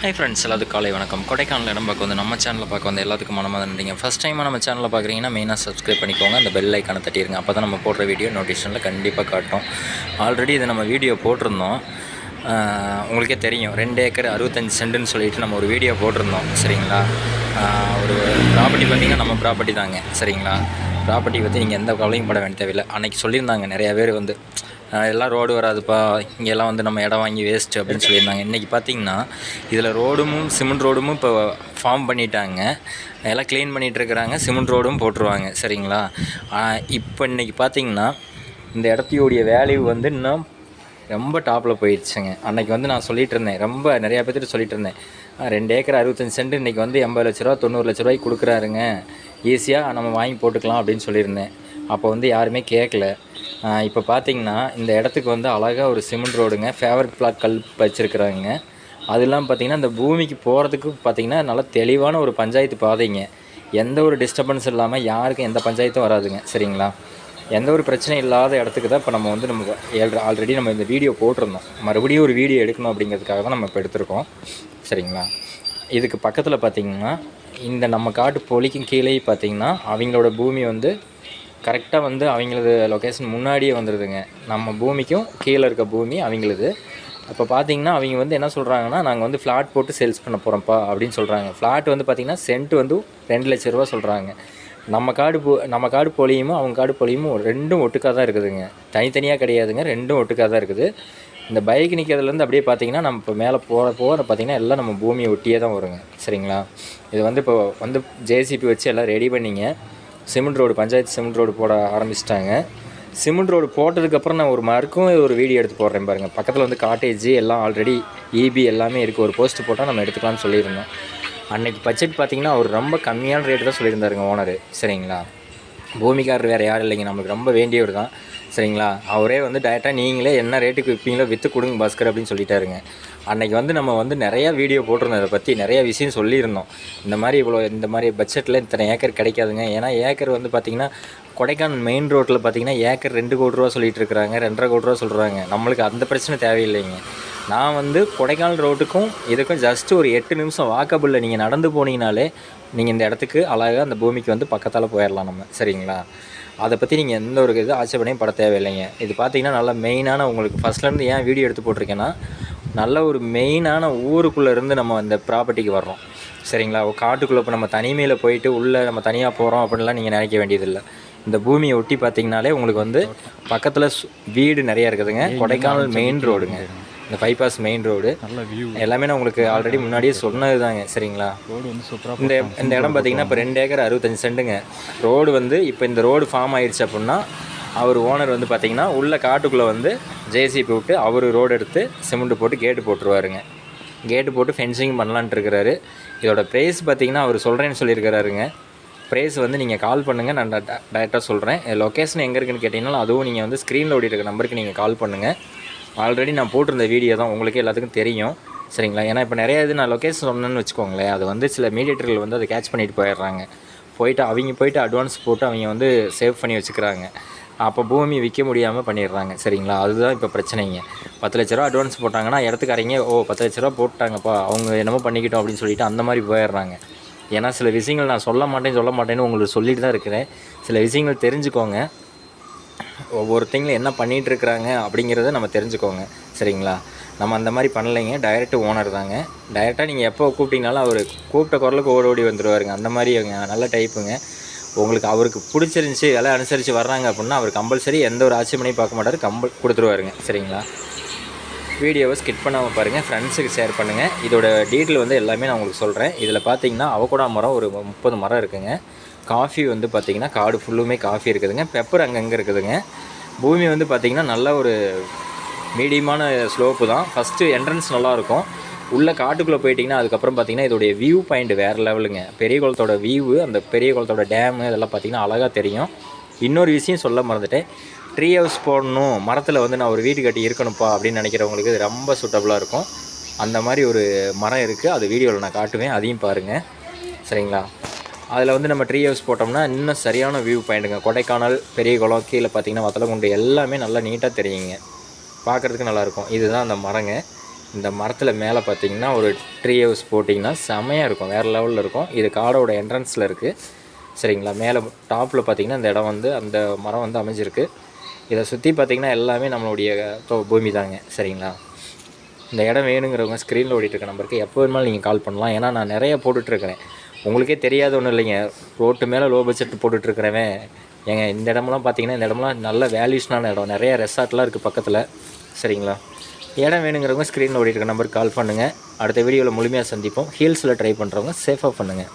Hi friends எல்லாத்துக்கும் காலை வணக்கம். கொடைக்கானல் இடம் பார்க்க வந்து நம்ம சேனலில் பார்க்க வந்து எல்லாத்துக்கும் மனமாக நன்றிங்க. ஃபஸ்ட் டைமாக நம்ம சேனலில் பார்க்குறீங்கன்னா மெயினாக சப்ஸ்கிரைப் பண்ணிக்கோங்க. அந்த பெல் ஐக்கானை தட்டிடுங்க அப்போ தான் நம்ம போடுற வீடியோ நோட்டிஃபிகேஷனில் கண்டிப்பாக காட்டும். ஆல்ரெடி இது நம்ம வீடியோ போட்டிருந்தோம். உங்களுக்கே தெரியும். ரெண்டு ஏக்கர் அறுபத்தஞ்சு சென்ட்டுன்னு சொல்லிட்டு நம்ம ஒரு வீடியோ போட்டிருந்தோம். சரிங்களா? ஒரு ப்ராப்பர்ட்டி பார்த்திங்கன்னா நம்ம ப்ராப்பர்ட்டி தாங்க. சரிங்களா? ப்ராப்பர்ட்டி பற்றி நீங்கள் எந்த கவலையும் பட வேண்டிய தேவையில்லை அன்றைக்கி சொல்லியிருந்தாங்க. நிறையா பேர் வந்து எல்லாம் ரோடு வராதுப்பா. இங்கெல்லாம் வந்து நம்ம இடம் வாங்கி வேஸ்ட்டு அப்படின்னு சொல்லியிருந்தாங்க. இன்றைக்கி பார்த்தீங்கன்னா இதில் ரோடும் சிமெண்ட் ரோடும் இப்போ ஃபார்ம் பண்ணிட்டாங்க. எல்லாம் க்ளீன் பண்ணிகிட்ருக்குறாங்க சிமெண்ட் ரோடும் போட்டுருவாங்க. சரிங்களா? இப்போ இன்றைக்கி பார்த்தீங்கன்னா இந்த இடத்தையுடைய வேல்யூ வந்து இன்னும் ரொம்ப டாப்பில் போயிடுச்சுங்க. அன்னைக்கு வந்து நான் சொல்லிகிட்டு இருந்தேன். ரொம்ப நிறையா பேர்த்துட்டு சொல்லிட்டு இருந்தேன். ரெண்டு ஏக்கர் அறுபத்தஞ்சு சென்ட் இன்றைக்கி வந்து எண்பது லட்ச ரூபா தொண்ணூறு லட்ச ரூபாய்க்கு கொடுக்குறாருங்க. ஈஸியாக நம்ம வாங்கி போட்டுக்கலாம் அப்படின்னு சொல்லியிருந்தேன். அப்போ வந்து யாருமே கேட்கல இப்போ பார்த்தீங்கன்னா இந்த இடத்துக்கு வந்து அழகாக ஒரு சிமெண்ட் ரோடுங்க ஃபேவரட் பிளாக் கல் வச்சுருக்குறாங்க அது இல்லாமல் பார்த்தீங்கன்னா இந்த பூமிக்கு போகிறதுக்கு பார்த்தீங்கன்னா நல்லா தெளிவான ஒரு பஞ்சாயத்து பாதைங்க. எந்த ஒரு டிஸ்டர்பன்ஸ் இல்லாமல் யாருக்கும் எந்த பஞ்சாயத்தும் வராதுங்க சரிங்களா? எந்த ஒரு பிரச்சனையும் இல்லாத இடத்துக்கு தான் இப்போ நம்ம வந்து நம்ம ஆல்ரெடி நம்ம இந்த வீடியோ போட்டிருந்தோம். மறுபடியும் ஒரு வீடியோ எடுக்கணும் அப்படிங்கிறதுக்காக தான் நம்ம இப்போ எடுத்திருக்கோம் சரிங்களா? இதுக்கு பக்கத்தில் பார்த்திங்கன்னா இந்த நம்ம காட்டு பொலிக்கும் கீழே பார்த்தீங்கன்னா அவங்களோட பூமி வந்து கரெக்டாக வந்து அவங்களது லொக்கேஷன் முன்னாடியே வந்துடுதுங்க நம்ம பூமிக்கும் கீழே இருக்க பூமி அவங்களது. அப்போ பார்த்தீங்கன்னா அவங்க வந்து என்ன சொல்கிறாங்கன்னா நாங்கள் வந்து ஃப்ளாட் போட்டு சேல்ஸ் பண்ண போகிறோம்ப்பா அப்படின்னு சொல்கிறாங்க ஃப்ளாட் வந்து பார்த்திங்கன்னா சென்ட் வந்து ரெண்டு லட்ச ரூபா சொல்கிறாங்க நம்ம காடு போ நம்ம காடு பொலியுமும் அவங்க காடு பொழியுமோ ரெண்டும் ஒட்டுக்காக தான் இருக்குதுங்க. தனித்தனியாக கிடையாதுங்க ரெண்டும் ஒட்டுக்காக தான் இருக்குது. இந்த பைக் நிற்கிறதுலேருந்து அப்படியே பார்த்தீங்கன்னா நம்ம இப்போ மேலே போகிற போகிற பார்த்தீங்கன்னா எல்லாம் நம்ம பூமியை ஒட்டியே தான் வருங்க. சரிங்களா? இது வந்து இப்போ வந்து ஜேசிபி வச்சு எல்லாம் ரெடி பண்ணிங்க. Cement road panchayat cement road போட ஆரம்பிச்சிட்டாங்க. சிமெண்ட் ரோடு போட்டதுக்கப்புறம் நான் ஒரு மறுக்கும் ஒரு வீடியோ எடுத்து போடுறேன் பாருங்கள் பக்கத்தில் வந்து காட்டேஜ் எல்லாம் ஆல்ரெடி இபி எல்லாமே இருக்குது ஒரு போஸ்ட் போட்டால் நம்ம எடுத்துக்கலாம்னு சொல்லியிருந்தோம். அன்றைக்கி பட்ஜெட் பார்த்திங்கன்னா அவர் ரொம்ப கம்மியான ரேட்டு தான் சொல்லியிருந்தாருங்க ஓனர் சரிங்களா? பூமிக்காரர் வேறு யாரும் இல்லைங்க. நம்மளுக்கு ரொம்ப வேண்டியவர் தான். சரிங்களா? அவரே வந்து டேரெக்டாக நீங்களே என்ன ரேட்டுக்கு விற்பீங்களோ விற்று கொடுங்க பாஸ்கர் அப்படின்னு சொல்லிட்டாருங்க. அன்னைக்கு வந்து நம்ம வந்து நிறையா வீடியோ போட்டிருந்தோம் இதை பற்றி நிறையா விஷயம் சொல்லியிருந்தோம். இந்த மாதிரி இவ்வளோ இந்த மாதிரி பட்ஜெட்டில் இத்தனை ஏக்கர் கிடைக்காதுங்க. ஏன்னா ஏக்கர் வந்து பார்த்திங்கன்னா கொடைக்கானல் மெயின் ரோட்டில் பார்த்தீங்கன்னா ஏக்கர் ரெண்டு கோடி ரூபா சொல்லிட்டு இருக்கிறாங்க. ரெண்டரை கோடி ரூபா சொல்கிறாங்க நம்மளுக்கு அந்த பிரச்சனை தேவையில்லைங்க. நான் வந்து கொடைக்கானல் ரோட்டுக்கும் இதுக்கும் ஜஸ்ட் ஒரு எட்டு நிமிஷம் வாக்கபிளில் நீங்கள் நடந்து போனீங்கனாலே நீங்கள் இந்த இடத்துக்கு அழகாக அந்த பூமிக்கு வந்து பக்கத்தால் போயிடலாம் நம்ம. சரிங்களா? அதை பற்றி நீங்கள் எந்த ஒரு இது ஆட்சேபனையும் பட தேவையில்லைங்க. இது பார்த்தீங்கன்னா நல்லா மெயினான உங்களுக்கு ஃபஸ்ட்லேருந்து ஏன் வீடியோ எடுத்து போட்டிருக்கேன்னா நல்ல ஒரு மெயினான ஊருக்குள்ளே இருந்து நம்ம அந்த ப்ராப்பர்ட்டிக்கு வர்றோம். சரிங்களா? காட்டுக்குள்ளே இப்போ நம்ம தனிமையில் போயிட்டு உள்ளே நம்ம தனியாக போகிறோம் அப்படின்லாம் நீங்கள் நினைக்க வேண்டியதில்லை. இந்த பூமியை ஒட்டி பார்த்தீங்கனாலே உங்களுக்கு வந்து பக்கத்தில் வீடு நிறையா இருக்குதுங்க. கொடைக்கானல் மெயின் ரோடுங்க இந்த பைபாஸ் மெயின் ரோடு நல்ல வியூ எல்லாமே நான் உங்களுக்கு ஆல்ரெடி முன்னாடியே சொன்னது தாங்க சரிங்களா? ரோடு வந்து சூப்பராக இந்த இந்த இடம் பார்த்தீங்கன்னா இப்போ ரெண்டு ஏக்கர் அறுபத்தஞ்சு சென்ட்டுங்க. ரோடு வந்து இப்போ இந்த ரோடு ஃபார்ம் ஆயிடுச்சு அப்படின்னா அவர் ஓனர் வந்து பார்த்தீங்கன்னா உள்ள காட்டுக்குள்ளே வந்து ஜேசிபி விட்டு அவர் ரோடு எடுத்து சிமெண்ட் போட்டு கேட்டு போட்டுருவாருங்க. கேட்டு போட்டு ஃபென்சிங் பண்ணலான்ட்டு இருக்கிறாரு. இதோட ப்ரைஸ் பார்த்தீங்கன்னா அவர் சொல்கிறேன்னு சொல்லியிருக்கிறாருங்க. ப்ரைஸ் வந்து நீங்கள் கால் பண்ணுங்கள் நான் டேரெக்டாக சொல்கிறேன் லொக்கேஷன் எங்கே இருக்குன்னு கேட்டிங்கனாலும் அதுவும் நீங்கள் வந்து ஸ்க்ரீனில் ஓடி இருக்க நம்பருக்கு நீங்கள் கால் பண்ணுங்கள் ஆல்ரெடி நான் போட்டிருந்த வீடியோ தான் உங்களுக்கு எல்லாத்துக்கும் தெரியும். சரிங்களா? ஏன்னா இப்போ நிறைய இது நான் லொக்கேஷன் சொன்னேன்னு வச்சுக்கோங்களேன். அது வந்து சில மீடியேட்டர்கள் வந்து அதை கேட்ச் பண்ணிட்டு போயிடுறாங்க. போயிட்டு அவங்க போயிட்டு அட்வான்ஸ் போட்டு அவங்க வந்து சேவ் பண்ணி வச்சுக்கிறாங்க. அப்போ பூமி விற்க முடியாமல் பண்ணிடுறாங்க. சரிங்களா? அதுதான் இப்போ பிரச்சனைங்க. பத்து லட்ச ரூபா அட்வான்ஸ் போட்டாங்கன்னா இடத்துக்காரங்க ஓ பத்து லட்ச ரூபா போட்டாங்கப்பா அவங்க என்னமோ பண்ணிக்கிட்டோம் அப்படின்னு சொல்லிட்டு அந்த மாதிரி போயிடுறாங்க. ஏன்னா சில விஷயங்கள் நான் சொல்ல மாட்டேன் சொல்ல மாட்டேன்னு உங்களுக்கு சொல்லிட்டு தான் இருக்கிறேன். சில விஷயங்கள் தெரிஞ்சுக்கோங்க. ஒவ்வொருத்தங்களும் என்ன பண்ணிகிட்டு இருக்கிறாங்க அப்படிங்கிறத நம்ம தெரிஞ்சுக்கோங்க. சரிங்களா? நம்ம அந்த மாதிரி பண்ணலைங்க. டைரக்ட் ஓனர் தாங்க. டைரெக்டாக நீங்கள் எப்போ கூப்பிட்டீங்கனாலும் அவர் கூப்பிட்ட குரலுக்கு ஓடி ஓடி வந்துடுவாருங்க அந்த மாதிரி அவங்க நல்ல டைப்புங்க உங்களுக்கு அவருக்கு பிடிச்சிருந்துச்சி எல்லாம் அனுசரித்து வர்றாங்க அப்படின்னா அவர் கம்பல்சரி எந்த ஒரு ஆட்சேபனையும் பார்க்க மாட்டார். கம்பல் கொடுத்துருவாருங்க. சரிங்களா? வீடியோவை ஸ்கிப் பண்ணாமல் பாருங்கள் ஃப்ரெண்ட்ஸுக்கு ஷேர் பண்ணுங்கள் இதோட டீட்டெயில் வந்து எல்லாமே நான் உங்களுக்கு சொல்கிறேன் இதில் பார்த்தீங்கன்னா அவகோடா மரம் ஒரு முப்பது மரம் இருக்குங்க. காஃபி வந்து பார்த்திங்கன்னா காடு ஃபுல்லுமே காஃபி இருக்குதுங்க. பெப்பர் அங்கங்கே இருக்குதுங்க. பூமி வந்து பார்த்திங்கன்னா நல்ல ஒரு மீடியமான ஸ்லோப்பு தான். ஃபஸ்ட்டு என்ட்ரன்ஸ் நல்லாயிருக்கும் உள்ள காட்டுக்குள்ளே போயிட்டிங்கன்னா அதுக்கப்புறம் பார்த்தீங்கன்னா இதோடைய வியூ பாயிண்ட் வேறு லெவலுங்க. பெரிய குளத்தோட வியூவு அந்த பெரிய குளத்தோட டேமு இதெல்லாம் பார்த்தீங்கன்னா அழகாக தெரியும். இன்னொரு விஷயம் சொல்ல மறந்துட்டேன். ட்ரீ ஹவுஸ் போடணும். மரத்தில் வந்து நான் ஒரு வீடு கட்டி இருக்கணும்ப்பா அப்படின்னு நினைக்கிறவங்களுக்கு இது ரொம்ப சூட்டபுளாக இருக்கும். அந்த மாதிரி ஒரு மரம் இருக்குது அது வீடியோவில் நான் காட்டுவேன். அதையும் பாருங்கள் சரிங்களா? அதில் வந்து நம்ம ட்ரீ ஹவுஸ் போட்டோம்னா இன்னும் சரியான வியூ பாயிண்ட்டுங்க கொடைக்கானல் பெரிய குளம் கீழே பார்த்தீங்கன்னா வத்தலகுண்டு எல்லாமே நல்லா நீட்டாக தெரியுங்க. பார்க்குறதுக்கு நல்லாயிருக்கும் இதுதான் அந்த மரங்க. இந்த மரத்தில் மேலே பார்த்தீங்கன்னா ஒரு ட்ரீ ஹவுஸ் போட்டிங்கன்னா செமையாக இருக்கும். வேறு லெவலில் இருக்கும். இது காடோட என்ட்ரன்ஸில் இருக்குது சரிங்களா? மேலே டாப்பில் பார்த்தீங்கன்னா இந்த இடம் வந்து அந்த மரம் வந்து அமைஞ்சிருக்கு. இதை சுற்றி பார்த்தீங்கன்னா எல்லாமே நம்மளுடைய பூமி தாங்க. சரிங்களா? இந்த இடம் வேணுங்கிறவங்க ஸ்க்ரீனில் ஓடிட்டுருக்க நம்பருக்கு எப்போ வேணுமாலும் நீங்கள் கால் பண்ணலாம். ஏன்னா நான் நிறைய போட்டுட்ருக்கிறேன் உங்களுக்கே தெரியாத ஒன்றும் இல்லைங்க. ரோட்டு மேலே லோ பட்ஜெட் போட்டுட்ருக்கிறவன் ஏங்க இந்த இடமெல்லாம் பார்த்தீங்கன்னா இந்த இடமெல்லாம் நல்ல வேல்யூஸ்னான இடம். நிறைய ரெசார்ட்லாம் இருக்குது பக்கத்தில். சரிங்களா? இடம் வேணுங்கிறவங்க ஸ்க்ரீனில் ஓடிட்டு இருக்க நம்பருக்கு கால் பண்ணுங்கள் அடுத்த வீடியோவில் முழுமையாக சந்திப்போம். ஹீல்ஸில் ட்ரை பண்ணுறவங்க சேஃபாக பண்ணுங்கள்